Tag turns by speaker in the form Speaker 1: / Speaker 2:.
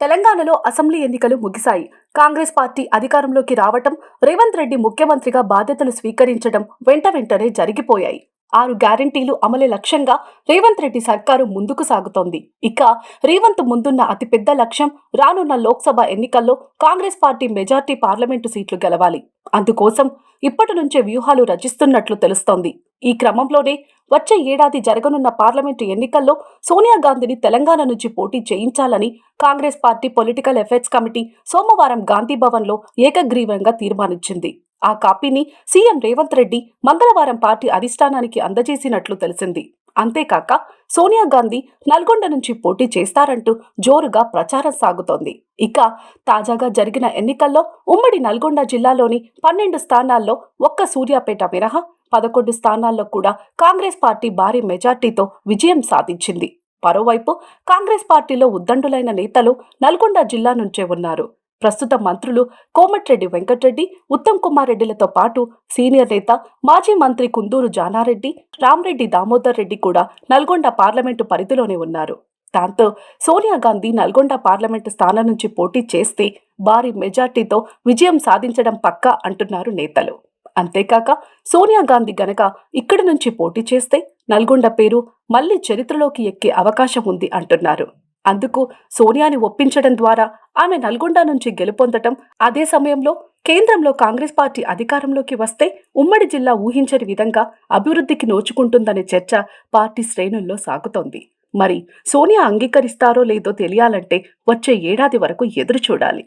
Speaker 1: తెలంగాణలో అసెంబ్లీ ఎన్నికలు ముగిశాయి. కాంగ్రెస్ పార్టీ అధికారంలోకి రావటం రేవంత్ రెడ్డి ముఖ్యమంత్రిగా బాధ్యతలు స్వీకరించడం వెంట వెంటనే జరిగిపోయాయి. ఆరు గ్యారంటీలు అమలే లక్ష్యంగా రేవంత్ రెడ్డి సర్కారు ముందుకు సాగుతోంది. ఇక రేవంత్ ముందున్న అతిపెద్ద లక్ష్యం రానున్న లోక్సభ ఎన్నికల్లో కాంగ్రెస్ పార్టీ మెజార్టీ పార్లమెంటు సీట్లు గెలవాలి. అందుకోసం ఇప్పటి నుంచే వ్యూహాలు రచిస్తున్నట్లు తెలుస్తోంది. ఈ క్రమంలోనే వచ్చే ఏడాది జరగనున్న పార్లమెంటు ఎన్నికల్లో సోనియా గాంధీని తెలంగాణ నుంచి పోటీ చేయించాలని Congress party political affairs committee సోమవారం గాంధీ భవన్లో ఏకగ్రీవంగా తీర్మానించింది. ఆ కాపీని సీఎం రేవంత్ రెడ్డి మంగళవారం పార్టీ అధిష్టానానికి అందజేసినట్లు తెలిసింది. అంతేకాక సోనియా గాంధీ నల్గొండ నుంచి పోటీ చేస్తారంటూ జోరుగా ప్రచారం సాగుతోంది. ఇక తాజాగా జరిగిన ఎన్నికల్లో ఉమ్మడి నల్గొండ జిల్లాలోని పన్నెండు స్థానాల్లో ఒక్క సూర్యాపేట మినహా పదకొండు స్థానాల్లో కూడా కాంగ్రెస్ పార్టీ భారీ మెజార్టీతో విజయం సాధించింది. మరోవైపు కాంగ్రెస్ పార్టీలో ఉద్దండులైన నేతలు నల్గొండ జిల్లా నుంచే ఉన్నారు. ప్రస్తుత మంత్రులు కోమటిరెడ్డి వెంకటరెడ్డి ఉత్తమ్ కుమార్ రెడ్డిలతో పాటు సీనియర్ నేత మాజీ మంత్రి కుందూరు జానారెడ్డి రామ్రెడ్డి దామోదర్ రెడ్డి కూడా నల్గొండ పార్లమెంటు పరిధిలోనే ఉన్నారు. దాంతో సోనియా గాంధీ నల్గొండ పార్లమెంటు స్థానం నుంచి పోటీ చేస్తే భారీ మెజార్టీతో విజయం సాధించడం పక్కా అంటున్నారు నేతలు. అంతేకాక సోనియా గాంధీ గనక ఇక్కడి నుంచి పోటీ చేస్తే నల్గొండ పేరు మళ్ళీ చరిత్రలోకి ఎక్కే అవకాశం ఉంది అంటున్నారు. అందుకు సోనియాని ఒప్పించడం ద్వారా ఆమె నల్గొండ నుంచి గెలుపొందటం అదే సమయంలో కేంద్రంలో కాంగ్రెస్ పార్టీ అధికారంలోకి వస్తే ఉమ్మడి జిల్లా ఊహించని విధంగా అభివృద్ధికి నోచుకుంటుందనే చర్చ పార్టీ శ్రేణుల్లో సాగుతోంది. మరి సోనియా అంగీకరిస్తారో లేదో తెలియాలంటే వచ్చే ఏడాది వరకు ఎదురు చూడాలి